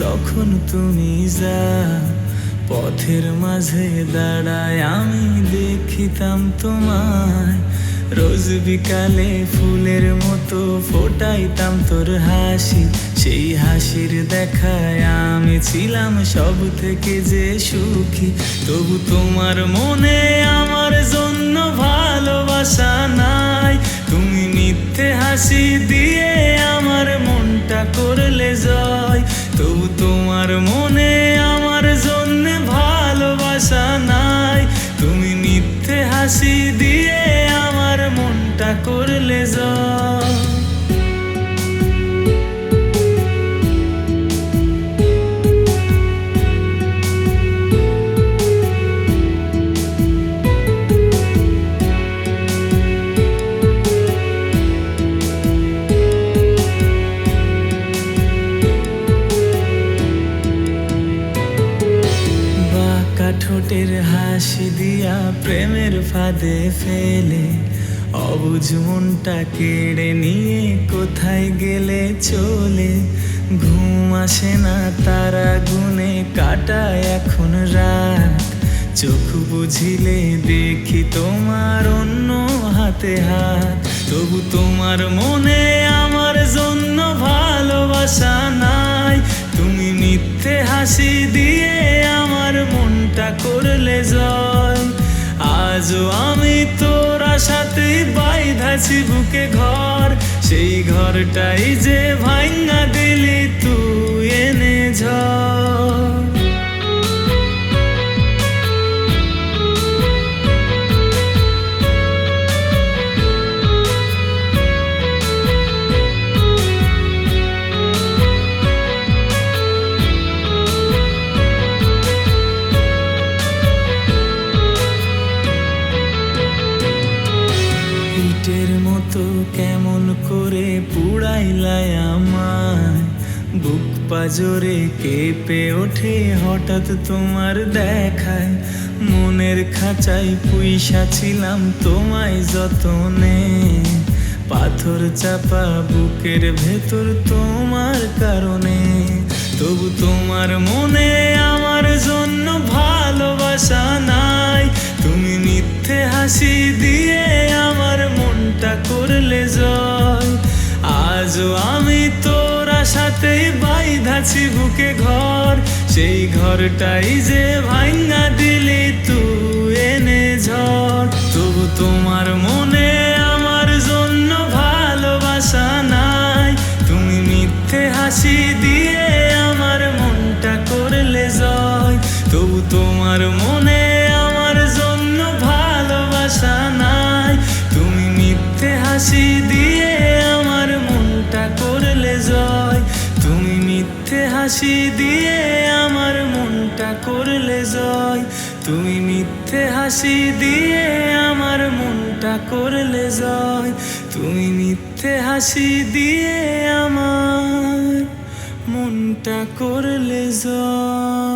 যখন তুমি যা পথের মাঝে দাঁড়ায় আমি দেখিতাম তোমায়। রোজ বিকালে ফুলের মতো ফোটাইতাম তোর হাসি, সেই হাসির দেখায় আমি ছিলাম সব থেকে যে সুখী। তবু তোমার মনে আমার মনে আমার জন্য ভালোবাসা নাই। তুমি মিথ্যে হাসি দিয়ে আমার মনটা করলে জয় ঠোঁটের হাসি দিয়া প্রেমের ফাঁদে ফেলে। অবুঝ মনটা কেড়ে নিয়ে কোথায় গেলে চলে? ঘুম আসে না, তারা গুনে কাটায় এখন রাত। চোখ বুঝিলে দেখি তোমার অন্য হাতে হাত। তবু তোমার মনে আমার জন্য ভালোবাসা নাই। জয় আজ আমি তোর সাথে বাইধাছি বুকে ঘর। সেই ঘরটাই যে ভাঙ্গা দিলি তুই। ইটের মতো কেমন করে পুড়াইলাই আমায়? বুক পাজরে কেঁপে ওঠে হঠাৎ তোমার দেখায়। মনের খাঁচাই পুইসা ছিলাম তোমায় যতনে। পাথর চাপা বুকের ভেতর তোমার কারণে। তবু তোমার মনে আমার জন্য ভালোবাসা নাই। তুমি মিথ্যে হাসি দিয়ে বাইধাছি বুকে ঘর, সেই ঘরটাই যে ভাঙ্গা দিলি তুই এনে ঝড়। তবু তোমার মনে আমার জন্য ভালোবাসা নাই। তুমি মিথ্যে হাসি দিয়ে আমার মনটা করলে জয়। তবু তোমার মনে হাসি দিয়ে আমার মনটা করলে জয়। তুমি মিথ্যে হাসি দিয়ে আমার মনটা করলে জয়। তুমি মিথ্যে হাসি দিয়ে আমার মনটা করলে জয়।